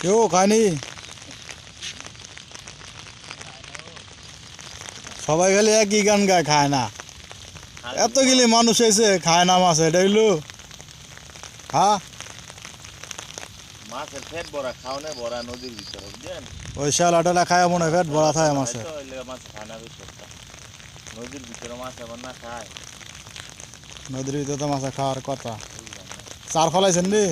কেউ খায়নি সবাই খালি একই গান গায় খায় না। এত গেলে মানুষ এসে খায় না মাছ এটা হইল হ্যাঁ মাছের ফেট ভরা খাওনে ভরা নদীর ভিতরে বুঝছেন ওই শ্যালাটা খায় মনে ফেট পেট ভরা থাকে মাছের মাছ। খায় না বেশি নদীর ভিতরে মাছ আবার না খায়। নদীর ভিতরে তো মাছ খাওয়ার কথা। চার ফলাইছেন নি